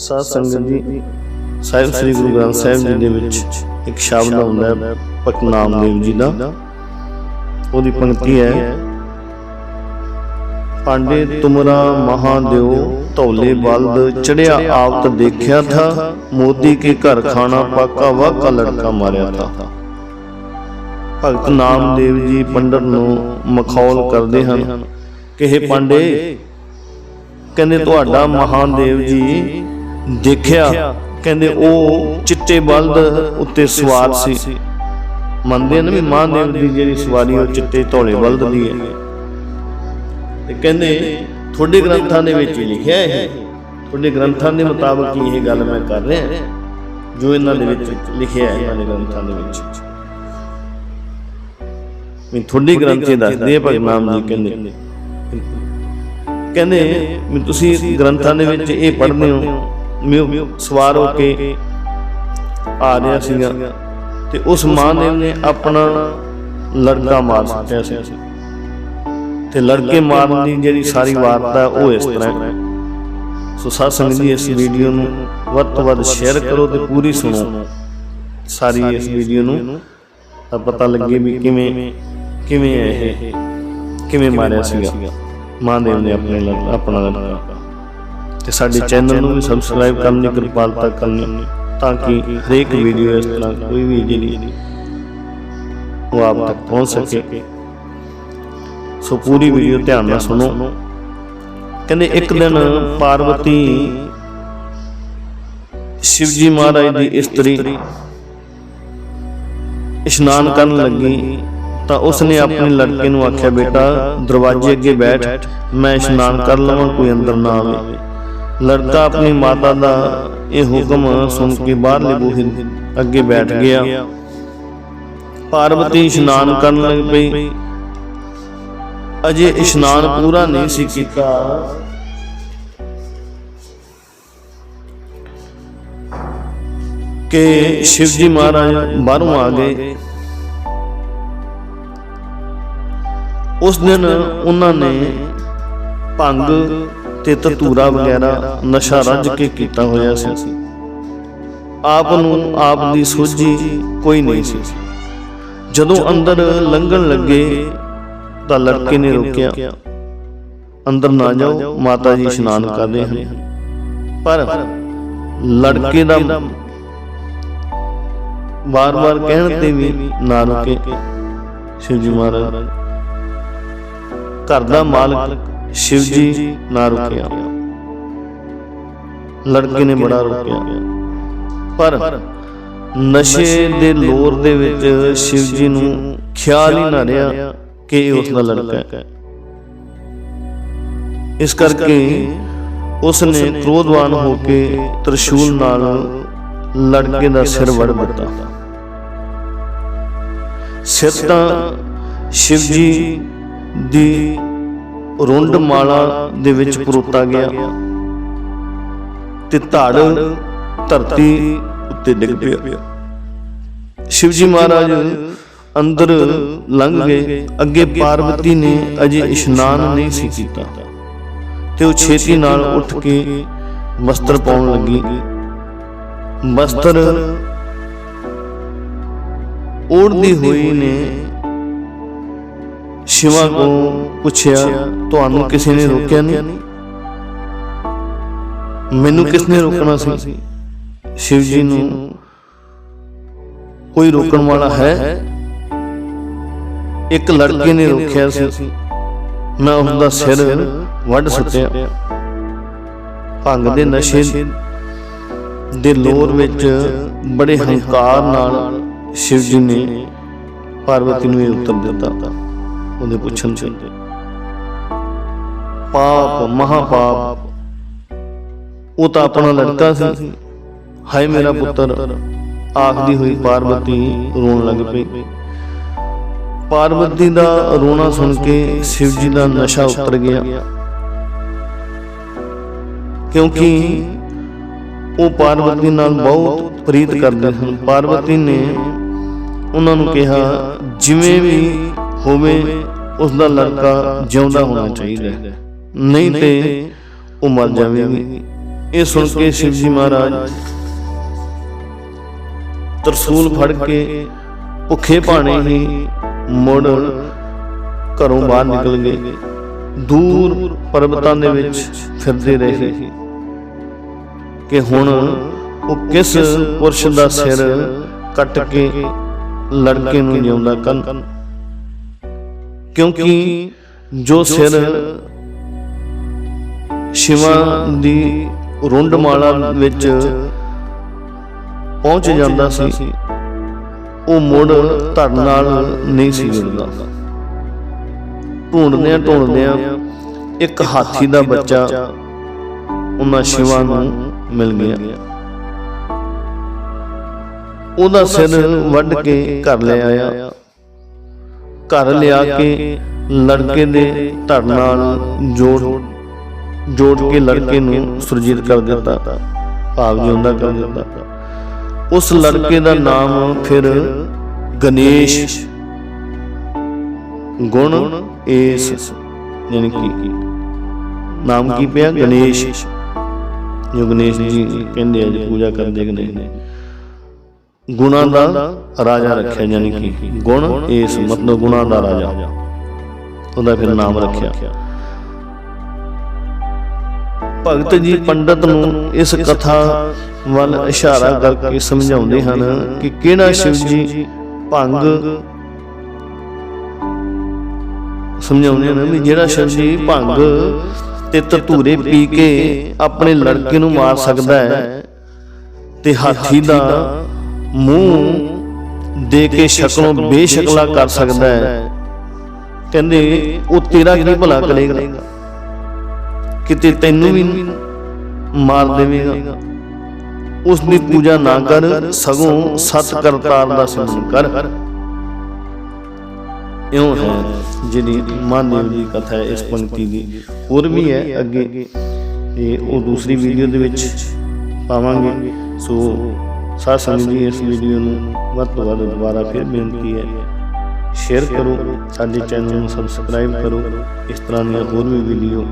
ਸਾਧ ਸੰਗਤ ਜੀ ਸਾਹਿਬ ਸ੍ਰੀ ਗੁਰੂ ਗ੍ਰੰਥ ਸਾਹਿਬ ਜੀ ਦੇ ਵਿੱਚ ਇੱਕ ਸ਼ਬਦ ਆਉਂਦਾ ਹੈ ਭਗਤ ਨਾਮਦੇਵ ਜੀ ਦਾ। ਉਹਦੀ ਪੰਕਤੀ ਹੈ ਪਾਂਡੇ ਤੁਮਰਾ ਮਹਾਦੇਵ ਧੌਲੇ ਬਲਦ ਚੜਿਆ ਆਵਤ ਦੇਖਿਆ ਥਾ ਮੋਦੀ ਕੇ ਘਰ ਖਾਣਾ ਪਾਕਾ ਵਾਕਾ ਲੜਕਾ ਮਾਰਿਆ ਥਾ। ਭਗਤ ਨਾਮਦੇਵ ਜੀ ਪੰਡਤ ਨੂੰ ਮਖੌਲ ਕਰਦੇ ਹਨ ਕਿ ਇਹ ਪਾਂਡੇ ਕਹਿੰਦੇ ਤੁਹਾਡਾ ਮਹਾਦੇਵ ਜੀ ਦੇਖਿਆ ਕਹਿੰਦੇ ਉਹ ਚਿੱਟੇ ਬਲਦ ਉੱਤੇ ਸਵਾਰ ਸੀ। ਮੰਨਦੇ ਨੇ ਵੀ ਮਹਾਦੇਵ ਦੀ ਜਿਹੜੀ ਸਵਾਰੀ ਉਹ ਚਿੱਟੇ ਧੌਲੇ ਬਲਦ ਦੀ ਹੈ। ਤੇ ਕਹਿੰਦੇ ਤੁਹਾਡੇ ਗ੍ਰੰਥਾਂ ਦੇ ਵਿੱਚ ਲਿਖਿਆ ਹੈ ਤੁਹਾਡੇ ਗ੍ਰੰਥਾਂ ਦੇ ਮੁਤਾਬਕ ਹੀ ਇਹ ਗੱਲ ਮੈਂ ਕਰ ਰਿਹਾ। ਜੋ ਇਹਨਾਂ ਦੇ ਵਿੱਚ ਲਿਖਿਆ ਹੈ ਇਹਨਾਂ ਦੇ ਗ੍ਰੰਥਾਂ ਦੇ ਵਿੱਚ। ਵੀ ਤੁਹਾਡੇ ਗ੍ਰੰਥੇ ਦੱਸਦੇ ਆ ਭਗਤ ਨਾਮ ਜੀ ਕਹਿੰਦੇ। ਕਹਿੰਦੇ। ਤੁਸੀਂ ਗ੍ਰੰਥਾਂ ਦੇ ਵਿੱਚ ਇਹ ਪੜ੍ਹਦੇ ਹੋ। ਮਿਉ ਸਵਾਰ ਹੋ ਕੇ ਆ ਰਿਹਾ ਸੀਗਾ ਤੇ ਉਸ ਮਹਾਂਦੇਵ ਨੇ ਆਪਣਾ ਲੜਕਾ ਮਾਰ ਸੁੱਟਿਆ ਸੀ। ਤੇ ਲੜਕੇ ਮਾਰਨ ਦੀ ਜਿਹੜੀ ਸਾਰੀ ਵਾਰਤਾ ਉਹ ਇਸ ਤਰ੍ਹਾਂ ਸੋ ਸਾਧ ਸੰਗਤ ਜੀ ਇਸ ਵੀਡੀਓ ਨੂੰ ਵੱਧ ਤੋਂ ਵੱਧ ਸ਼ੇਅਰ ਕਰੋ ਤੇ ਪੂਰੀ ਸੁਣੋ। ਸਾਰੀ ਇਸ ਵੀਡੀਓ ਨੂੰ ਤਾਂ ਪਤਾ ਲੱਗੇ ਵੀ ਕਿਵੇਂ ਕਿਵੇਂ ਇਹ ਕਿਵੇਂ ਮਾਰਿਆ ਸੀਗਾ। ਮਹਾਂਦੇਵ ਨੇ ਆਪਣੇ ਆਪਣਾ ਲੜਕਾ। ਤੇ ਸਾਡੇ ਚੈਨਲ ਨੂੰ ਵੀ ਸਬਸਕ੍ਰਾਈਬ ਕਰਨ ਦੀ ਕਿਰਪਾਲਤਾ ਕਰਨੀ ਤਾਂ ਕਿ ਹਰੇਕ ਵੀਡੀਓ ਇਸ ਤਰ੍ਹਾਂ ਕੋਈ ਵੀ ਜਿਹੜੀ ਉਹ ਆਪ ਤੱਕ ਪਹੁੰਚ ਸਕੇ। ਸੋ ਪੂਰੀ ਵੀਡੀਓ ਧਿਆਨ ਨਾਲ ਸੁਣੋ। ਕਹਿੰਦੇ ਇੱਕ ਦਿਨ ਪਾਰਵਤੀ ਸ਼ਿਵਜੀ ਮਹਾਰਾਜ ਦੀ ਇਸਤਰੀ ਇਸ਼ਨਾਨ ਕਰਨ ਲੱਗੀ। ਤਾਂ ਉਸਨੇ ਆਪਣੇ ਲੜਕੇ ਨੂੰ ਆਖਿਆ ਬੇਟਾ ਦਰਵਾਜ਼ੇ ਅੱਗੇ ਬੈਠ ਮੈਂ ਇਸ਼ਨਾਨ ਕਰ ਲਵਾਂ ਕੋਈ ਅੰਦਰ ਨਾ ਆਵੇ। ਲੜਕਾ ਆਪਣੀ ਮਾਤਾ ਦਾ ਇਹ ਹੁਕਮ ਸੁਣ ਕੇ ਬਾਹਰਲੇ ਬੂਹੇ ਅੱਗੇ ਬੈਠ ਗਿਆ। ਪਾਰਵਤੀ ਇਸ਼ਨਾਨ ਕਰਨ ਲੱਗ ਪਈ। ਅਜੇ ਇਸ਼ਨਾਨ ਪੂਰਾ ਨਹੀਂ ਸੀ ਕੀਤਾ। ਕਿ ਸ਼ਿਵਜੀ ਮਹਾਰਾਜ ਬਾਹਰੋਂ ਆ ਗਏ। ਉਸ ਦਿਨ ਉਹਨਾਂ ਨੇ ਭੰਗ ਤੇ ਧਤੂਰਾ ਵਗੈਰਾ ਨਸ਼ਾ ਰੱਜ ਕੇ ਕੀਤਾ ਹੋਇਆ ਸੀ। ਆਪ ਨੂੰ ਆਪ ਦੀ ਸੋਝੀ ਕੋਈ ਨਹੀਂ ਸੀ। ਜਦੋਂ ਅੰਦਰ ਲੰਘਣ ਲੱਗੇ ਤਾਂ ਲੜਕੇ ਨੇ ਰੋਕਿਆ। ਅੰਦਰ ਨਾ ਜਾਓ ਮਾਤਾ ਜੀ ਇਸ਼ਨਾਨ ਕਰ ਰਹੇ ਹਨ। ਪਰ ਲੜਕੇ ਦਾ ਵਾਰ-ਵਾਰ ਕਹਿਣ ਤੇ ਵੀ ਨਾ ਰੁਕੇ। ਸ਼ਿਵਜੀ ਮਹਾਰਾਜ। ਘਰ ਦਾ ਮਾਲਕ ਸ਼ਿਵ ਜੀ ਨਾ ਰੁਕਿਆ। ਲੜਕੇ ਨੇ ਬੜਾ ਰੁਕਿਆ। ਪਰ ਨਸ਼ੇ ਦੇ ਲੋਰ ਦੇ ਵਿੱਚ ਸ਼ਿਵ ਜੀ ਨੂੰ ਖਿਆਲ ਹੀ ਨਾ ਰਿਹਾ ਕਿ ਇਹ ਉਸ ਦਾ ਲੜਕਾ ਹੈ। ਇਸ ਕਰਕੇ ਉਸ ਨੇ ਕ੍ਰੋਧਵਾਨ ਹੋ ਕੇ ਤ੍ਰਿਸ਼ੂਲ ਨਾਲ ਲੜਕੇ ਦਾ ਸਿਰ ਵੜ ਦਿੱਤਾ। ਸਿਰ ਤਾਂ ਸ਼ਿਵ ਜੀ ਦੀ ਰੁੰਡ ਮਾਲਾ ਦੇ ਵਿੱਚ ਪਰੋਤਾ ਗਿਆ। ਤੇ ਧੜ ਧਰਤੀ ਉੱਤੇ ਡਿੱਗ ਪਿਆ। ਸ਼ਿਵਜੀ ਮਹਾਰਾਜ ਅੰਦਰ ਲੰਘ ਗਏ। ਅੱਗੇ ਪਾਰਵਤੀ ਨੇ ਅਜੇ ਇਸ਼ਨਾਨ ਨਹੀਂ ਸੀ ਕੀਤਾ। ਤੇ ਉਹ ਛੇਤੀ ਨਾਲ ਉੱਠ ਕੇ ਵਸਤਰ ਪਾਉਣ ਲੱਗੀ। ਵਸਤਰ ਓੜਦੀ ਹੋਈ ਨੇ ਸ਼ਿਵਾ ਕੋ ਪੁੱਛਿਆ ਤੁਹਾਨੂੰ ਕਿਸੇ ਨੇ ਰੋਕਿਆ ਨਹੀਂ? ਮੈਨੂੰ ਕਿਸ ਨੇ ਰੋਕਣਾ ਸੀ? ਸ਼ਿਵ ਜੀ ਨੂੰ ਕੋਈ ਰੋਕਣ ਵਾਲਾ ਹੈ? ਇੱਕ ਲੜਕੇ ਨੇ ਰੋਕਿਆ ਸੀ। ਮੈਂ ਉਸ ਦਾ ਸਿਰ ਵੱਢ ਸੁੱਟਿਆ। ਭੰਗ ਦੇ ਨਸ਼ੇ ਦੇ ਲੋਰ ਵਿੱਚ ਬੜੇ ਹੰਕਾਰ ਨਾਲ ਸ਼ਿਵ ਜੀ ਨੇ ਪਾਰਵਤੀ ਨੂੰ ਇਹ ਉੱਤਰ ਦਿੱਤਾ। ਉਹਦੇ ਪੁੱਛਣ ਚ ਪਾਪ ਮਹਾਪਾਪ ਉਹ ਤਾਂ ਆਪਣਾ ਲੜਕਾ ਸੀ ਹਾਏ ਮੇਰਾ ਪੁੱਤਰ ਆਖਦੀ ਹੋਈ ਪਾਰਵਤੀ ਰੋਣ ਲੱਗ ਪਈ ਪਾਰਵਤੀ ਦਾ ਰੋਣਾ ਸੁਣ ਕੇ ਸ਼ਿਵ ਜੀ ਦਾ ਨਸ਼ਾ ਉਤਰ ਗਿਆ ਕਿਉਂਕਿ ਉਹ ਪਾਰਵਤੀ ਨਾਲ ਬਹੁਤ ਪ੍ਰੀਤ ਕਰਦੇ ਸਨ ਪਾਰਵਤੀ ਨੇ ਉਹਨਾਂ ਨੂੰ ਕਿਹਾ ਜਿਵੇਂ ਵੀ ਹੋਵੇ ਉਸ ਦਾ ਲੜਕਾ ਜਿਉਂਦਾ ਹੋਣਾ ਚਾਹੀਦਾ। ਨਹੀਂ ਤੇ ਉਹ ਮਰ ਜਾਵੇਗੀ। ਇਹ ਸੁਣ ਕੇ ਸ਼ਿਵ ਜੀ ਮਹਾਰਾਜ ਤਰਸੂਲ ਫੜ ਕੇ ਭੁੱਖੇ ਭਾਣੇ ਹੀ ਮੁੜ ਘਰੋਂ ਬਾਹਰ ਨਿਕਲ ਗਏ। ਦੂਰ ਪਰਬਤਾਂ ਦੇ ਵਿੱਚ ਫਿਰਦੇ ਰਹੇ ਕਿ ਹੁਣ ਉਹ ਕਿਸ ਪੁਰਸ਼ ਦਾ ਸਿਰ ਕੱਟ ਕੇ ਲੜਕੇ ਨੂੰ ਜਿਉਂਦਾ ਕਰਨ? ਕਿਉਂਕਿ ਜੋ ਸਿਰ ਸ਼ਿਵਾ ਦੀ ਰੁੰਡ ਮਾਲਾ ਵਿੱਚ ਪਹੁੰਚ ਜਾਂਦਾ ਸੀ ਉਹ ਮੁੜ ਧੜ ਨਾਲ ਨਹੀਂ ਸੀ ਜੁੜਦਾ। ਢੂੰਡਦਿਆਂ ਢੂੰਡਦਿਆਂ ਇੱਕ ਹਾਥੀ ਦਾ ਬੱਚਾ ਉਹਨਾਂ ਸ਼ਿਵਾ ਨੂੰ ਮਿਲ ਗਿਆ। ਉਹਦਾ ਸਿਰ ਵੱਢ ਕੇ ਘਰ ਲੈ ਆਇਆ। ਘਰ ਲਿਆ ਕੇ ਲੜਕੇ ਦੇ ਧੜ ਨਾਲ ਜੋੜ ਜੋੜ ਕੇ ਲੜਕੇ ਨੂੰ ਸੁਰਜੀਤ ਕਰ ਦਿੱਤਾ। ਭਾਵ ਜਿਉਂਦਾ ਕਰ ਦਿੱਤਾ। ਉਸ ਲੜਕੇ ਦਾ ਨਾਮ ਫਿਰ ਗਣੇਸ਼। ਗੁਣ ਏਸ। ਯਾਨੀ ਕਿ ਨਾਮ ਕੀ ਪਿਆ? ਗਣੇਸ਼। ਜੋ ਗਣੇਸ਼ ਜੀ ਕਹਿੰਦੇ ਆ ਜੀ ਪੂਜਾ ਕਰਦੇ ਗਣੇਸ਼। ਨੇ। ਗੁਣਾ ਦਾ ਰਾਜਾ ਰੱਖਿਆ ਯਾਨੀ ਕਿ ਗੁਣ ਏਸ ਮਤਲਬ ਗੁਣਾ ਦਾ ਰਾਜਾ। ਉਹਦਾ ਫਿਰ ਨਾਮ ਰੱਖਿਆ। ਭਗਤ ਜੀ ਪੰਡਤ ਨੂੰ ਇਸ ਕਥਾ ਵੱਲ ਇਸ਼ਾਰਾ ਕਰਕੇ ਸਮਝਾਉਂਦੇ ਹਨ ਕਿ ਕਿਹੜਾ ਸ਼ਿਵ ਜੀ ਭੰਗ ਸਮਝਾਉਂਦੇ ਹਨ ਵੀ ਜਿਹੜਾ ਸ਼ਿਵ ਜੀ ਭੰਗ ਤੇ ਧਤੂਰੇ ਪੀ ਕੇ ਆਪਣੇ ਲੜਕੇ ਨੂੰ ਮਾਰ ਸਕਦਾ ਹੈ ਤੇ ਹਾਥੀ ਦਾ ਮੂੰਹ ਦੇ ਕੇ ਸ਼ਕਲੋਂ ਬੇਸ਼ਕਲਾ ਕਰ ਸਕਦਾ ਹੈ। ਕਹਿੰਦੇ, ਉਹ ਤੇਰਾ ਕੀ ਭਲਾ ਕਰੇਗਾ? ਕਿਤੇ ਤੈਨੂੰ ਵੀ ਮਾਰ ਦੇਵੇਗਾ। ਉਸ ਦੀ ਪੂਜਾ ਨਾ ਕਰ, ਸਗੋਂ ਸਤ ਕਰਤਾਰ ਦਾ ਸਿਮਰਨ ਕਰ। ਇਉਂ ਹੈ ਜਿਹੜੀ ਮਾਨਵ ਦੀ ਕਥਾ ਹੈ, ਇਸ ਪੰਕਤੀ ਦੀ। ਹੋਰ ਵੀ ਹੈ ਅੱਗੇ। ਤੇ ਉਹ ਦੂਸਰੀ ਵੀਡੀਓ ਦੇ ਵਿੱਚ ਪਾਵਾਂਗੇ। ਸੋ ਸਾਧ ਸੰਗਤ ਜੀ, ਇਸ ਵੀਡੀਓ ਨੂੰ ਵੱਧ ਤੋਂ ਵੱਧ ਦੁਬਾਰਾ ਫਿਰ ਬੇਨਤੀ ਹੈ ਸ਼ੇਅਰ ਕਰੋ, ਸਾਡੇ ਚੈਨਲ ਨੂੰ ਸਬਸਕ੍ਰਾਈਬ ਕਰੋ, ਇਸ ਤਰ੍ਹਾਂ ਦੀਆਂ ਹੋਰ ਵੀ ਵੀਡੀਓ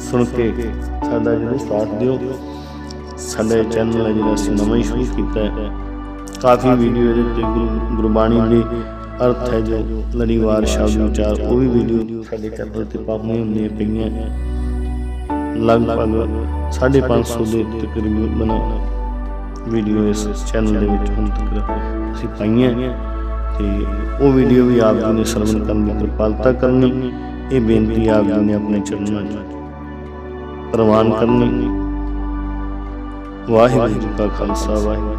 ਸੁਣ ਕੇ ਸਾਡਾ ਜਿਹੜਾ ਸਾਥ ਦਿਓ। ਸਾਡੇ ਚੈਨਲ ਹੈ ਜਿਹੜਾ ਅਸੀਂ ਨਵਾਂ ਹੀ ਸ਼ੁਰੂ ਕੀਤਾ ਹੈ, ਕਾਫੀ ਵੀਡੀਓ ਇਹਦੇ ਤੇ ਗੁਰੂ- ਗੁਰਬਾਣੀ ਦੇ ਅਰਥ ਹੈ ਜੋ ਲੜੀਵਾਰ ਸ਼ਬਦ ਵਿਚਾਰ ਉਹ ਵੀ ਵੀਡੀਓ ਸਾਡੇ ਚੈਨਲ ਤੇ ਪਾਉਣੀਆਂ ਹੁੰਦੀਆਂ ਪਈਆਂ ਲਗਭਗ 550 ਦੇ ਤਕਰੀਬਨ ਵੀਡੀਓ ਇਸ ਚੈਨਲ ਦੇ ਵਿੱਚ ਹੁਣ ਤੱਕ ਅਸੀਂ ਪਾਈਆਂ ਤੇ ਉਹ ਵੀਡੀਓ ਵੀ ਆਪ ਜੀ ਨੇ ਸਰਵਨ ਕਰਨ ਦੀ ਕਿਰਪਾਲਤਾ ਕਰਨੀ। ਇਹ ਬੇਨਤੀ ਆਪ ਜੀ ਨੇ ਆਪਣੇ ਚਰਨਾਂ 'ਚ ਪ੍ਰਵਾਨ ਕਰਨੀ। ਵਾਹਿਗੁਰੂ ਜੀ ਕਾ ਖਾਲਸਾ, ਵਾਹਿਗੁਰੂ